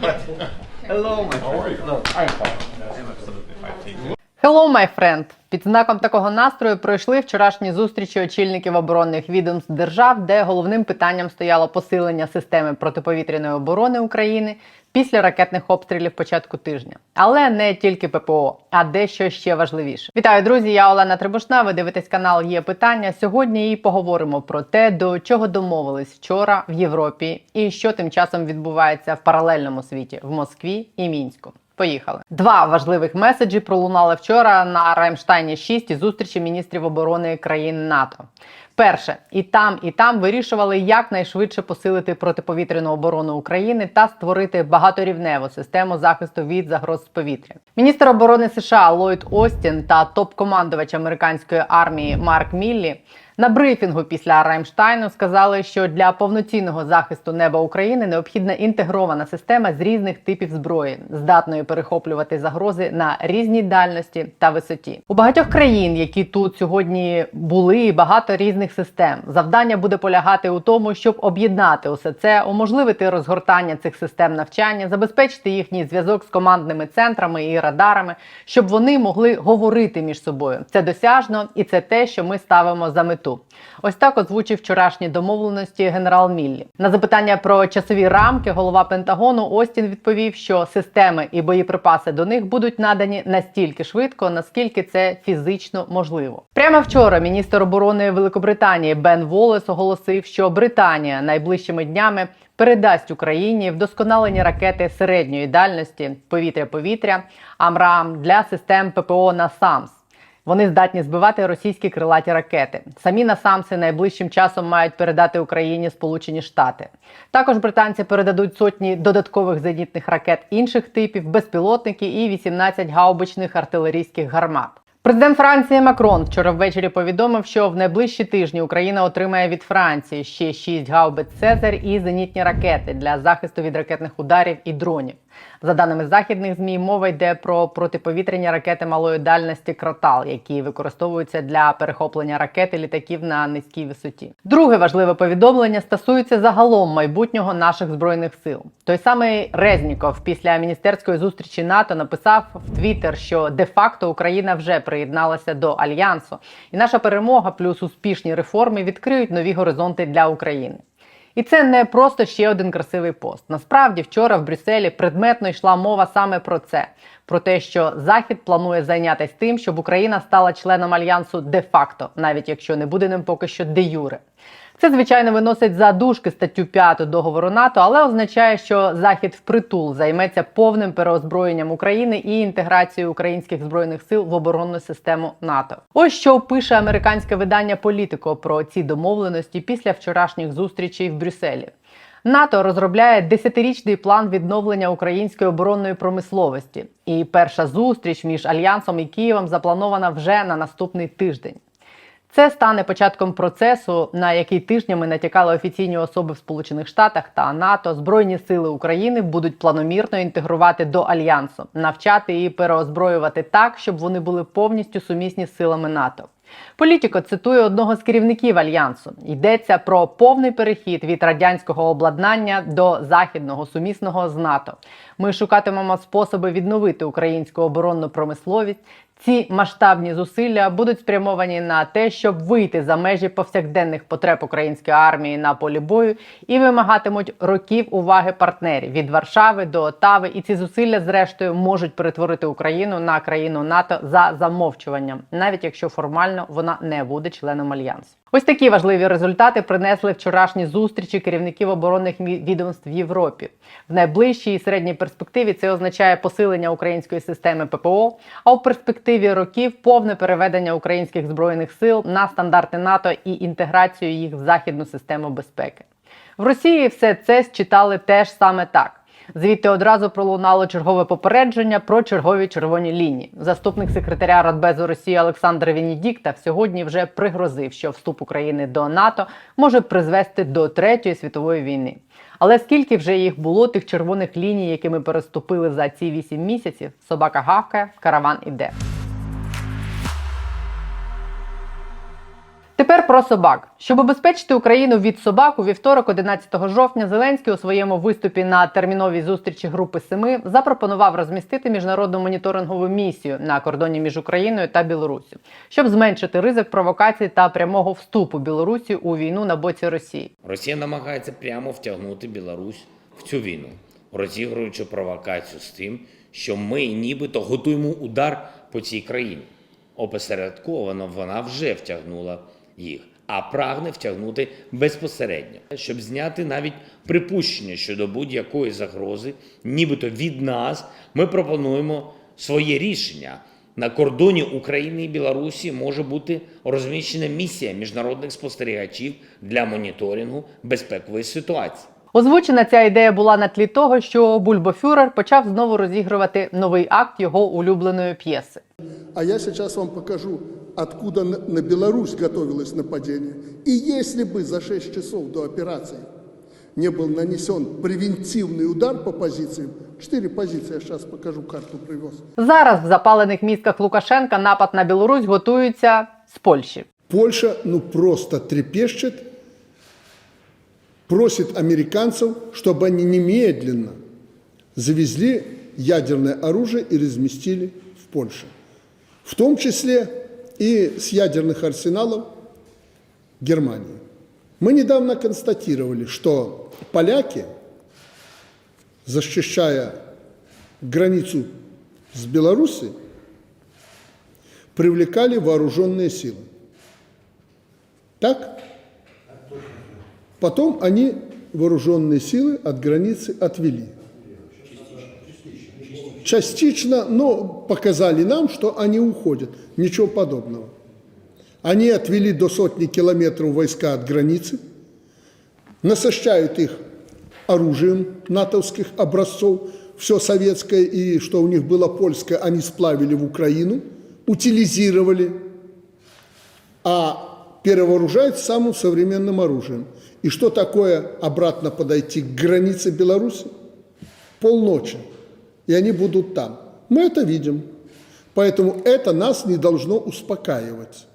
Hello, my friend. How are you? I'm fine. I'm absolutely fine. Hello, my friend! Під знаком такого настрою пройшли вчорашні зустрічі очільників оборонних відомств держав, де головним питанням стояло посилення системи протиповітряної оборони України після ракетних обстрілів початку тижня. Але не тільки ППО, а дещо ще важливіше. Вітаю, друзі! Я Олена Трибушна. Ви дивитесь канал Є питання. Сьогодні і поговоримо про те, до чого домовились вчора в Європі, і що тим часом відбувається в паралельному світі в Москві і Мінську. Поїхали. Два важливих меседжі пролунали вчора на Раймштайні 6 і зустрічі міністрів оборони країн НАТО. Перше, і там, і там вирішували якнайшвидше посилити протиповітряну оборону України та створити багаторівневу систему захисту від загроз з повітря. Міністр оборони США Ллойд Остін та топ-командувач американської армії Марк Міллі на брифінгу після Раймштайну сказали, що для повноцінного захисту неба України необхідна інтегрована система з різних типів зброї, здатної перехоплювати загрози на різній дальності та висоті. У багатьох країн, які тут сьогодні були, багато різних систем. Завдання буде полягати у тому, щоб об'єднати усе це, уможливити розгортання цих систем навчання, забезпечити їхній зв'язок з командними центрами і радарами, щоб вони могли говорити між собою. Це досяжно, і це те, що ми ставимо за мету. Ось так озвучив вчорашні домовленості генерал Міллі. На запитання про часові рамки голова Пентагону Остін відповів, що системи і боєприпаси до них будуть надані настільки швидко, наскільки це фізично можливо. Прямо вчора міністр оборони Великобританії Бен Волес оголосив, що Британія найближчими днями передасть Україні вдосконалені ракети середньої дальності повітря-повітря Амрам для систем ППО на САМС. Вони здатні збивати російські крилаті ракети. Самі насамси найближчим часом мають передати Україні Сполучені Штати. Також британці передадуть сотні додаткових зенітних ракет інших типів, безпілотники і 18 гаубичних артилерійських гармат. Президент Франції Макрон вчора ввечері повідомив, що в найближчі тижні Україна отримає від Франції ще 6 гаубиць Цезарь і зенітні ракети для захисту від ракетних ударів і дронів. За даними західних змі, мова йде про протиповітряні ракети малої дальності Кротал, які використовуються для перехоплення ракет і літаків на низькій висоті. Друге важливе повідомлення стосується загалом майбутнього наших збройних сил. Той самий Резніков після міністерської зустрічі НАТО написав в Твіттер, що де-факто Україна вже приєдналася до альянсу, і наша перемога плюс успішні реформи відкриють нові горизонти для України. І це не просто ще один красивий пост. Насправді, вчора в Брюсселі предметно йшла мова саме про це: про те, що Захід планує зайнятися тим, щоб Україна стала членом альянсу де-факто, навіть якщо не буде ним поки що де-юре. Це, звичайно, виносить за дужки статтю 5 договору НАТО, але означає, що Захід впритул займеться повним переозброєнням України і інтеграцією українських збройних сил в оборонну систему НАТО. Ось що пише американське видання Політико про ці домовленості після вчорашніх зустрічей в Брюсселі. НАТО розробляє десятирічний план відновлення української оборонної промисловості. І перша зустріч між альянсом і Києвом запланована вже на наступний тиждень. Це стане початком процесу, на який тижнями натякали офіційні особи в Сполучених Штатах та НАТО. Збройні сили України будуть планомірно інтегрувати до альянсу, навчати і переозброювати так, щоб вони були повністю сумісні з силами НАТО. Політіко цитує одного з керівників альянсу. Йдеться про повний перехід від радянського обладнання до західного сумісного з НАТО. Ми шукатимемо способи відновити українську оборонну промисловість. Ці масштабні зусилля будуть спрямовані на те, щоб вийти за межі повсякденних потреб української армії на полі бою і вимагатимуть років уваги партнерів від Варшави до Отави. І ці зусилля, зрештою, можуть перетворити Україну на країну НАТО за замовчуванням, навіть якщо формально вона не буде членом альянсу. Ось такі важливі результати принесли вчорашні зустрічі керівників оборонних відомств в Європі. В найближчій і середній перспективі це означає посилення української системи ППО, а у перспективі років повне переведення українських збройних сил на стандарти НАТО і інтеграцію їх в західну систему безпеки. В Росії все це считали теж саме так. Звідти одразу пролунало чергове попередження про чергові червоні лінії. Заступник секретаря Радбезу Росії Олександр Венедіктов сьогодні вже пригрозив, що вступ України до НАТО може призвести до третьої світової війни. Але скільки вже їх було тих червоних ліній, які ми переступили за ці вісім місяців? Собака гавкає, караван іде. Тепер про собак. Щоб обезпечити Україну від собак, у вівторок, 11 жовтня, Зеленський у своєму виступі на терміновій зустрічі Групи Семи запропонував розмістити міжнародну моніторингову місію на кордоні між Україною та Білоруссю, щоб зменшити ризик провокацій та прямого вступу Білорусі у війну на боці Росії. Росія намагається прямо втягнути Білорусь в цю війну, розігруючи провокацію з тим, що ми нібито готуємо удар по цій країні. Опосередковано вона вже втягнула їх, а прагне втягнути безпосередньо, щоб зняти навіть припущення щодо будь-якої загрози, нібито від нас, ми пропонуємо своє рішення. На кордоні України і Білорусі може бути розміщена місія міжнародних спостерігачів для моніторингу безпекової ситуації. Озвучена ця ідея була на тлі того, що Бульбофюрер почав знову розігрувати новий акт його улюбленої п'єси. А я сейчас вам покажу, откуда на на Беларусь готовилось нападение. И если бы за 6 часов до операции не был нанесен превентивный удар по позициям, 4 позиции, я сейчас покажу, карту привез. Зараз в запалених мізках Лукашенка напад на Білорусь готується з Польщі. Польша ну просто трепещет, просит американцев, чтобы они немедленно завезли ядерное оружие и разместили в Польше. В том числе и с ядерных арсеналов Германии. Мы недавно констатировали, что поляки, защищая границу с Белоруссией, привлекали вооруженные силы. Так? Потом они вооруженные силы от границы отвели. Частично, но показали нам, что они уходят. Ничего подобного. Они отвели до сотни километров войска от границы, насыщают их оружием натовских образцов, все советское и что у них было польское, они сплавили в Украину, утилизировали, а перевооружают самым современным оружием. И что такое обратно подойти к границе Беларуси? Полночи. И они будут там. Мы это видим. Поэтому это нас не должно успокаивать.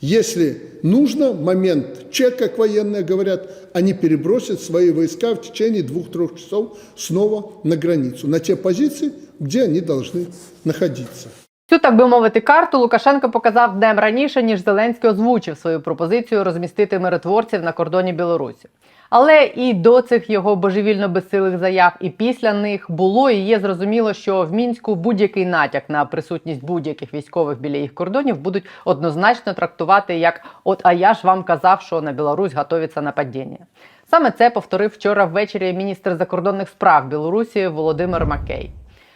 Если нужно, момент чек, как военные говорят, они перебросят свои войска в течение двух-трех часов снова на границу, на те позиции, где они должны находиться. Цю, так би мовити, карту Лукашенко показав днем раніше, ніж Зеленський озвучив свою пропозицію розмістити миротворців на кордоні Білорусі. Але і до цих його божевільно безсилих заяв, і після них було і є зрозуміло, що в мінську будь-який натяк на присутність будь-яких військових біля їх кордонів будуть однозначно трактувати як от а я ж вам казав, що на Білорусь готується нападіння. Саме це повторив вчора ввечері міністр закордонних справ Білорусі Володимир Макей.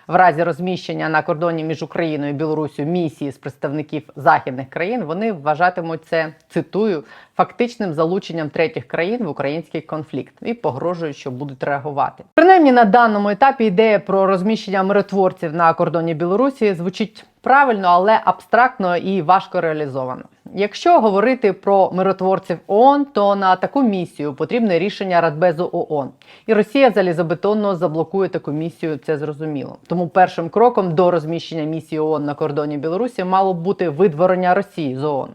В разі розміщення на кордоні між Україною і Білорусю місії з представників західних країн вони вважатимуть це цитую фактичним залученням третіх країн в український конфлікт і погрожують, що будуть реагувати. Принаймні на даному етапі ідея про розміщення миротворців на кордоні Білорусі звучить правильно, але абстрактно і важко реалізовано. Якщо говорити про миротворців ООН, то на таку місію потрібне рішення Радбезу ООН. І Росія залізобетонно заблокує таку місію, це зрозуміло. Тому першим кроком до розміщення місії ООН на кордоні Білорусі мало б бути видворення Росії з ООН.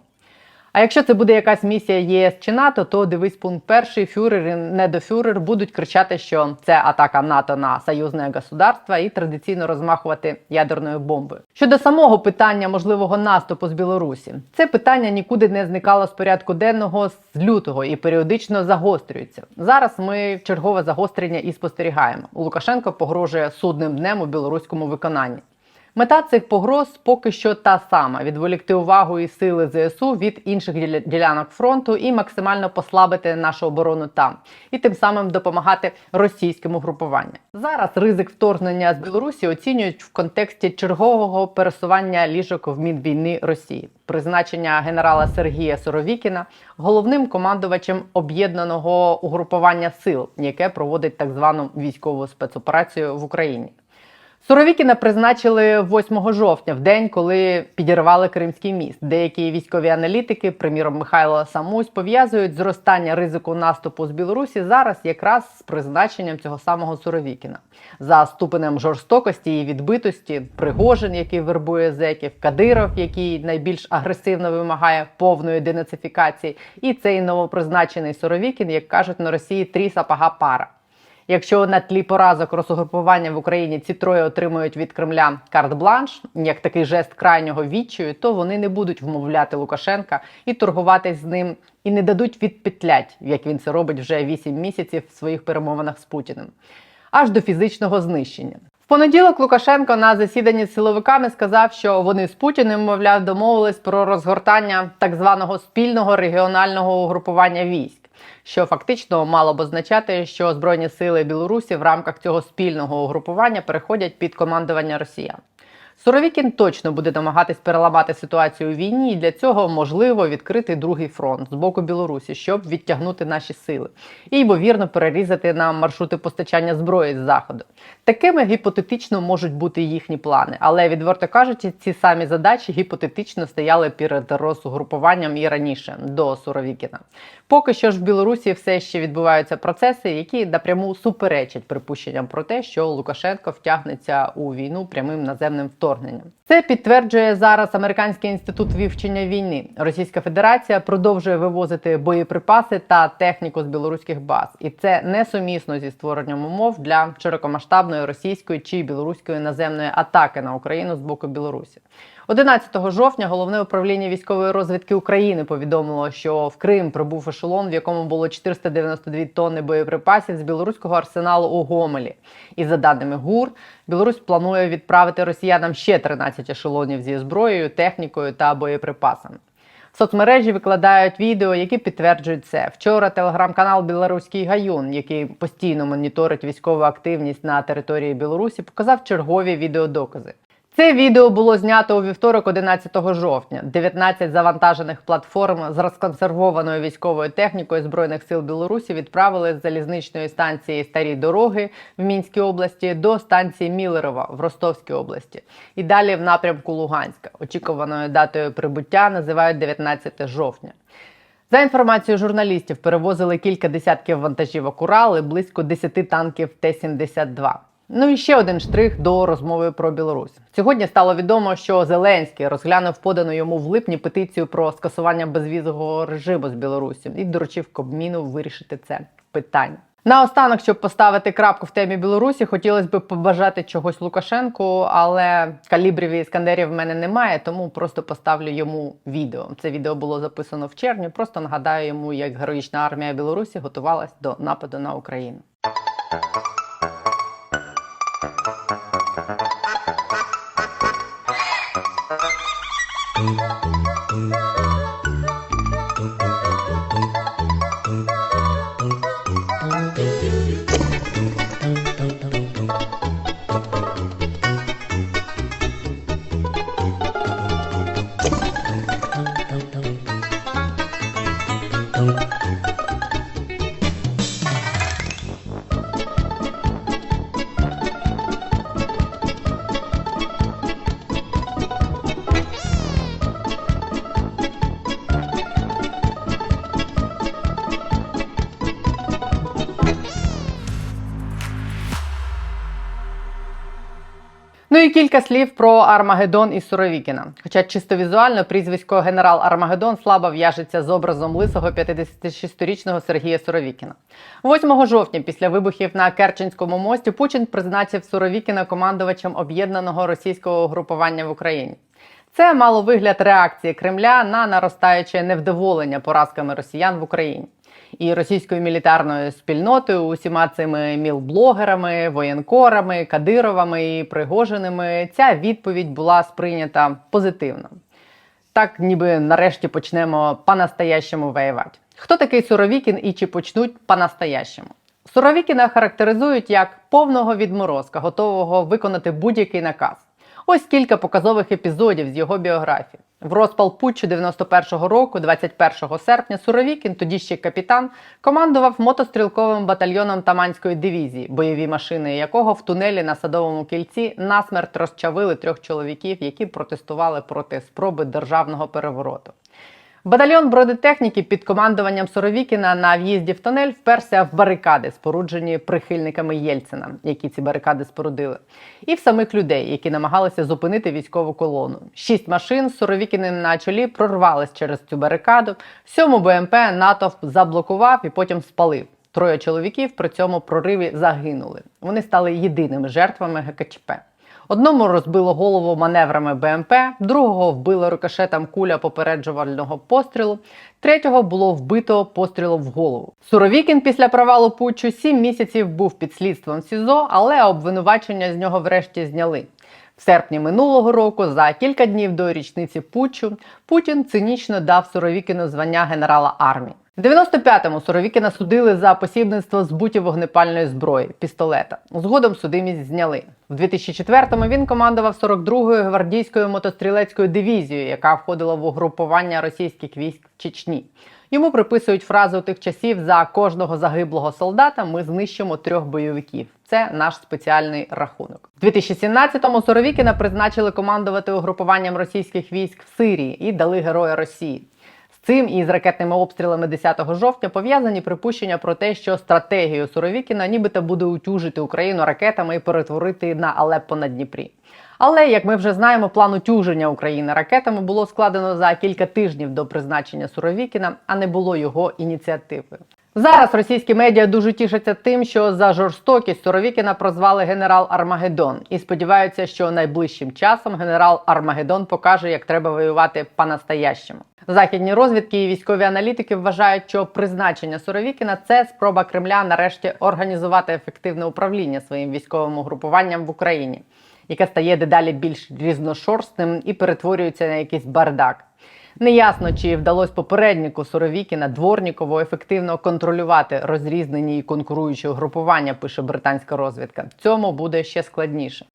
А якщо це буде якась місія ЄС чи НАТО, то дивись пункт перший, фюрер і недофюрер будуть кричати, що це атака НАТО на союзне государство і традиційно розмахувати ядерною бомбою. Щодо самого питання можливого наступу з Білорусі, це питання нікуди не зникало з порядку денного з лютого і періодично загострюється. Зараз ми чергове загострення і спостерігаємо. Лукашенко погрожує судним днем у білоруському виконанні. Мета цих погроз поки що та сама: відволікти увагу і сили ЗСУ від інших ділянок фронту і максимально послабити нашу оборону там, і тим самим допомагати російському групуванню. Зараз ризик вторгнення з Білорусі оцінюють в контексті чергового пересування ліжок в Мінвійни Росії, призначення генерала Сергія Соровікіна головним командувачем об'єднаного угрупування сил, яке проводить так звану військову спецоперацію в Україні. Суровікіна призначили 8 жовтня, в день, коли підірвали Кримський міст. Деякі військові аналітики, приміром Михайло Самусь, пов'язують зростання ризику наступу з Білорусі зараз якраз з призначенням цього самого Суровікіна. За ступенем жорстокості і відбитості, Пригожин, який вербує зеків, Кадиров, який найбільш агресивно вимагає повної денацифікації, і цей новопризначений Суровікін, як кажуть на Росії, трі сапага пара. Якщо на тлі поразок розугрупування в Україні ці троє отримують від Кремля карт-бланш, як такий жест крайнього відчаю, то вони не будуть вмовляти Лукашенка і торгуватись з ним, і не дадуть відпетлять, як він це робить вже 8 місяців в своїх перемовинах з Путіним, аж до фізичного знищення. Понеділок Лукашенко на засіданні з силовиками сказав, що вони з Путіним, мовляв, домовились про розгортання так званого спільного регіонального угрупування військ що фактично мало б означати, що збройні сили Білорусі в рамках цього спільного угрупування переходять під командування росіян. Суровікін точно буде намагатись переламати ситуацію у війні, і для цього можливо відкрити другий фронт з боку Білорусі, щоб відтягнути наші сили, і ймовірно перерізати нам маршрути постачання зброї з заходу. Такими гіпотетично можуть бути їхні плани, але відверто кажучи, ці самі задачі гіпотетично стояли перед розгрупуванням і раніше до Суровікіна. Поки що ж в Білорусі все ще відбуваються процеси, які напряму суперечать припущенням про те, що Лукашенко втягнеться у війну прямим наземним вторгненням. Це підтверджує зараз Американський інститут вивчення війни. Російська Федерація продовжує вивозити боєприпаси та техніку з білоруських баз, і це несумісно зі створенням умов для широкомасштабної російської чи білоруської наземної атаки на Україну з боку Білорусі. 11 жовтня головне управління військової розвідки України повідомило, що в Крим прибув ешелон, в якому було 492 тонни боєприпасів з білоруського арсеналу у Гомелі. І за даними ГУР, Білорусь планує відправити росіянам ще 13 ешелонів зі зброєю, технікою та боєприпасами. В соцмережі викладають відео, які підтверджують це. Вчора телеграм-канал Білоруський Гаюн, який постійно моніторить військову активність на території Білорусі, показав чергові відеодокази. Це відео було знято у вівторок, 11 жовтня. 19 завантажених платформ з розконсервованою військовою технікою збройних сил Білорусі відправили з залізничної станції Старі дороги в Мінській області до станції Мілерова в Ростовській області і далі в напрямку Луганська. Очікуваною датою прибуття називають 19 жовтня. За інформацією журналістів, перевозили кілька десятків вантажівок Урал і близько 10 танків Т-72. Ну і ще один штрих до розмови про Білорусь. Сьогодні стало відомо, що Зеленський розглянув подану йому в липні петицію про скасування безвізового режиму з Білорусі і доручив Кабміну вирішити це питання. Наостанок, щоб поставити крапку в темі Білорусі, хотілося б побажати чогось Лукашенку, але калібрів і іскандерів в мене немає, тому просто поставлю йому відео. Це відео було записано в червні. Просто нагадаю йому, як героїчна армія Білорусі готувалась до нападу на Україну. Ну і кілька слів про Армагеддон і Суровікіна. Хоча чисто візуально прізвисько генерал Армагеддон слабо в'яжеться з образом лисого 56-річного Сергія Суровікіна. 8 жовтня, після вибухів на Керченському мості, Путін призначив Суровікіна командувачем об'єднаного російського угрупування в Україні. Це мало вигляд реакції Кремля на наростаюче невдоволення поразками росіян в Україні. І російською мілітарною спільнотою, усіма цими мілблогерами, воєнкорами, кадировами і пригоженими, ця відповідь була сприйнята позитивно. Так, ніби нарешті почнемо по-настоящему воювати. Хто такий Суровікін і чи почнуть по-настоящему? Суровікіна характеризують як повного відморозка, готового виконати будь-який наказ. Ось кілька показових епізодів з його біографії. В розпал путчу 91-го року, 21 серпня, Суровікін, тоді ще капітан, командував мотострілковим батальйоном Таманської дивізії, бойові машини якого в тунелі на садовому кільці насмерть розчавили трьох чоловіків, які протестували проти спроби державного перевороту. Батальйон бронетехніки під командуванням Соровікіна на в'їзді в тунель вперся в барикади, споруджені прихильниками Єльцина, які ці барикади спорудили, і в самих людей, які намагалися зупинити військову колону. Шість машин з Соровікіним на чолі прорвались через цю барикаду. Сьому БМП натовп заблокував і потім спалив. Троє чоловіків при цьому прориві загинули. Вони стали єдиними жертвами ГКЧП. Одному розбило голову маневрами БМП, другого вбило рикошетом куля попереджувального пострілу, третього було вбито пострілом в голову. Суровікін після провалу путчу сім місяців був під слідством СІЗО, але обвинувачення з нього врешті зняли. В серпні минулого року, за кілька днів до річниці путчу, Путін цинічно дав Суровікіну звання генерала армії. В 95-му Суровікіна судили за посібництво збуті вогнепальної зброї пістолета. Згодом судимість зняли. В 2004-му він командував 42-ю гвардійською мотострілецькою дивізією, яка входила в угрупування російських військ в Чечні. Йому приписують фразу тих часів: за кожного загиблого солдата ми знищимо трьох бойовиків. Це наш спеціальний рахунок. У 2017-му Соровікіна призначили командувати угрупуванням російських військ в Сирії і дали Героя Росії. Цим і з ракетними обстрілами 10 жовтня пов'язані припущення про те, що стратегію Суровікіна нібито буде утюжити Україну ракетами і перетворити на Алеппо на Дніпрі. Але як ми вже знаємо, план утюження України ракетами було складено за кілька тижнів до призначення Суровікіна, а не було його ініціативою. Зараз російські медіа дуже тішаться тим, що за жорстокість Суровікіна прозвали генерал Армагеддон і сподіваються, що найближчим часом генерал Армагеддон покаже, як треба воювати по-настоящему. Західні розвідки і військові аналітики вважають, що призначення Суровікіна це спроба Кремля нарешті організувати ефективне управління своїм військовим угрупуванням в Україні, яке стає дедалі більш різношорстним і перетворюється на якийсь бардак. Неясно, чи вдалося попереднику Суровікіна Дворнікову ефективно контролювати розрізнені і конкуруючі угрупування, пише британська розвідка. Цьому буде ще складніше.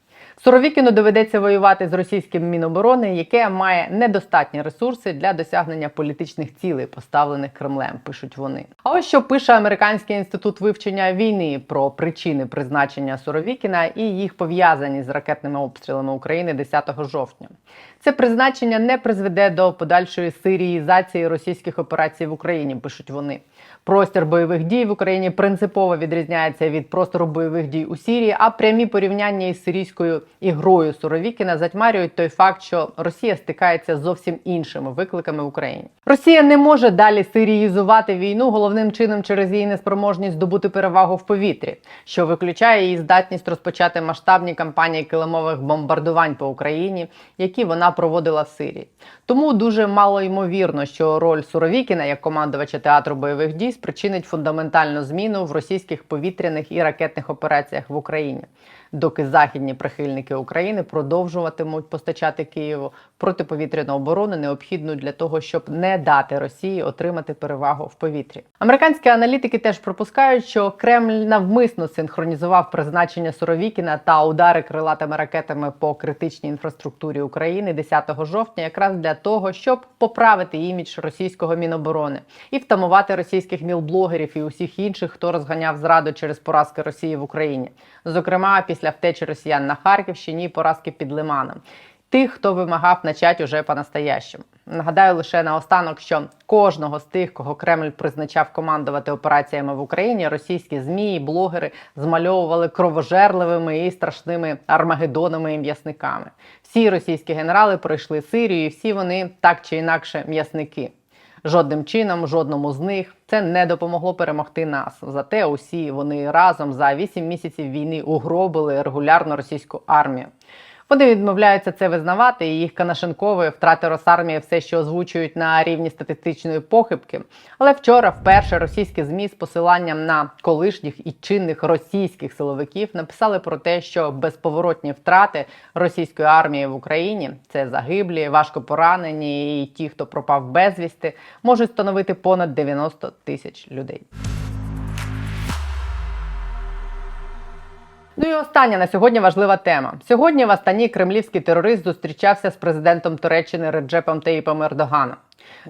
Суровікіну доведеться воювати з російським міноборони, яке має недостатні ресурси для досягнення політичних цілей, поставлених Кремлем, пишуть вони. А ось що пише Американський інститут вивчення війни про причини призначення Суровікіна і їх пов'язані з ракетними обстрілами України 10 жовтня. Це призначення не призведе до подальшої сиріїзації російських операцій в Україні, пишуть вони. Простір бойових дій в Україні принципово відрізняється від простору бойових дій у Сірії, а прямі порівняння із сирійською ігрою Суровікіна затьмарюють той факт, що Росія стикається з зовсім іншими викликами в Україні. Росія не може далі сиріїзувати війну головним чином через її неспроможність здобути перевагу в повітрі, що виключає її здатність розпочати масштабні кампанії килимових бомбардувань по Україні, які вона проводила в Сирії. Тому дуже мало ймовірно, що роль Суровікіна як командувача театру бойових дій спричинить фундаментальну зміну в російських повітряних і ракетних операціях в Україні, доки західні прихильники України продовжуватимуть постачати Києву протиповітряну оборону, необхідну для того, щоб не дати Росії отримати перевагу в повітрі. Американські аналітики теж припускають, що Кремль навмисно синхронізував призначення Суровікіна та удари крилатими ракетами по критичній інфраструктурі України 10 жовтня, якраз для того, щоб поправити імідж російського міноборони і втамувати російських мілблогерів і усіх інших, хто розганяв зраду через поразки Росії в Україні, зокрема після втечі росіян на Харківщині і поразки під Лиманом. Тих, хто вимагав начать уже по-настоящему. Нагадаю лише наостанок, що кожного з тих, кого Кремль призначав командувати операціями в Україні, російські змі і блогери змальовували кровожерливими і страшними армагедонами і м'ясниками. Всі російські генерали пройшли Сирію, і всі вони так чи інакше м'ясники. Жодним чином, жодному з них це не допомогло перемогти нас. Зате усі вони разом за 8 місяців війни угробили регулярну російську армію. Вони відмовляються це визнавати, і їх Канашенкової втрати Росармії все ще озвучують на рівні статистичної похибки. Але вчора вперше російські змі з посиланням на колишніх і чинних російських силовиків написали про те, що безповоротні втрати російської армії в Україні це загиблі, важко поранені і ті, хто пропав безвісти, можуть становити понад 90 тисяч людей. Ну і остання на сьогодні важлива тема. Сьогодні в Астані кремлівський терорист зустрічався з президентом Туреччини Реджепом Таїпом Ердоганом.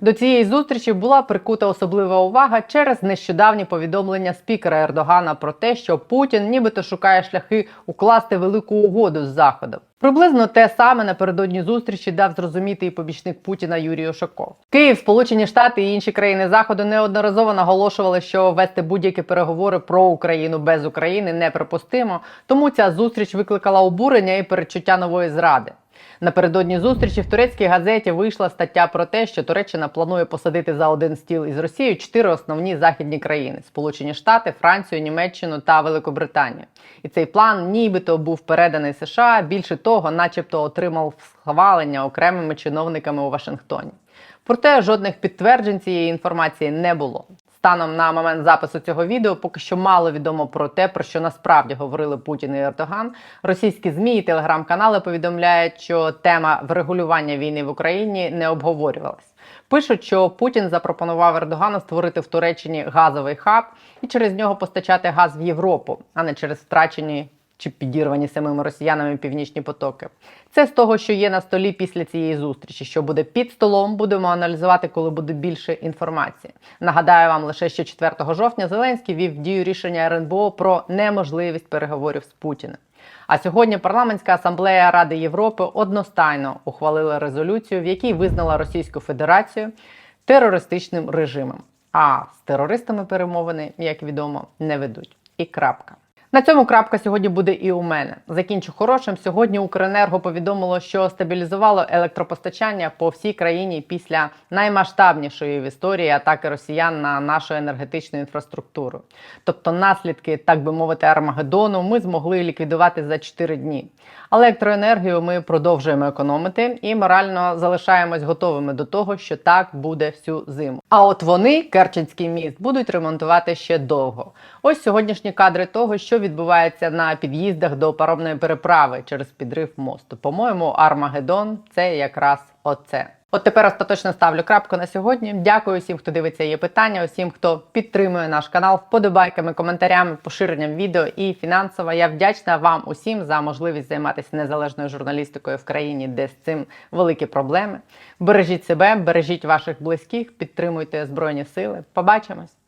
До цієї зустрічі була прикута особлива увага через нещодавні повідомлення спікера Ердогана про те, що Путін нібито шукає шляхи укласти велику угоду з Заходом. Приблизно те саме напередодні зустрічі дав зрозуміти і побічник Путіна Юрій Ошаков. Київ, Сполучені Штати і інші країни Заходу неодноразово наголошували, що вести будь-які переговори про Україну без України неприпустимо. Тому ця зустріч викликала обурення і передчуття нової зради. Напередодні зустрічі в турецькій газеті вийшла стаття про те, що Туреччина планує посадити за один стіл із Росією чотири основні західні країни: Сполучені Штати, Францію, Німеччину та Великобританію. І цей план нібито був переданий США. Більше того, начебто отримав схвалення окремими чиновниками у Вашингтоні. Проте жодних підтверджень цієї інформації не було. Станом на момент запису цього відео поки що мало відомо про те, про що насправді говорили Путін і Ердоган. Російські змі і телеграм-канали повідомляють, що тема врегулювання війни в Україні не обговорювалась. Пишуть, що Путін запропонував Ердогану створити в Туреччині газовий хаб і через нього постачати газ в Європу, а не через втрачені чи підірвані самими росіянами північні потоки. Це з того, що є на столі після цієї зустрічі. Що буде під столом, будемо аналізувати, коли буде більше інформації. Нагадаю вам лише, що 4 жовтня Зеленський вів в дію рішення РНБО про неможливість переговорів з Путіним. А сьогодні парламентська асамблея Ради Європи одностайно ухвалила резолюцію, в якій визнала Російську Федерацію терористичним режимом. А з терористами перемовини, як відомо, не ведуть. І крапка. На цьому крапка сьогодні буде і у мене. Закінчу хорошим. Сьогодні Укренерго повідомило, що стабілізувало електропостачання по всій країні після наймасштабнішої в історії атаки росіян на нашу енергетичну інфраструктуру. Тобто наслідки, так би мовити, Армагеддону ми змогли ліквідувати за 4 дні. Електроенергію ми продовжуємо економити і морально залишаємось готовими до того, що так буде всю зиму. А от вони, Керченський міст, будуть ремонтувати ще довго. Ось сьогоднішні кадри того, що відбувається на під'їздах до паромної переправи через підрив мосту. По-моєму, Армагеддон це якраз оце. От тепер остаточно ставлю крапку на сьогодні. Дякую всім, хто дивиться є питання, усім, хто підтримує наш канал вподобайками, коментарями, поширенням відео і фінансово. Я вдячна вам усім за можливість займатися незалежною журналістикою в країні, де з цим великі проблеми. Бережіть себе, бережіть ваших близьких, підтримуйте збройні сили. Побачимось.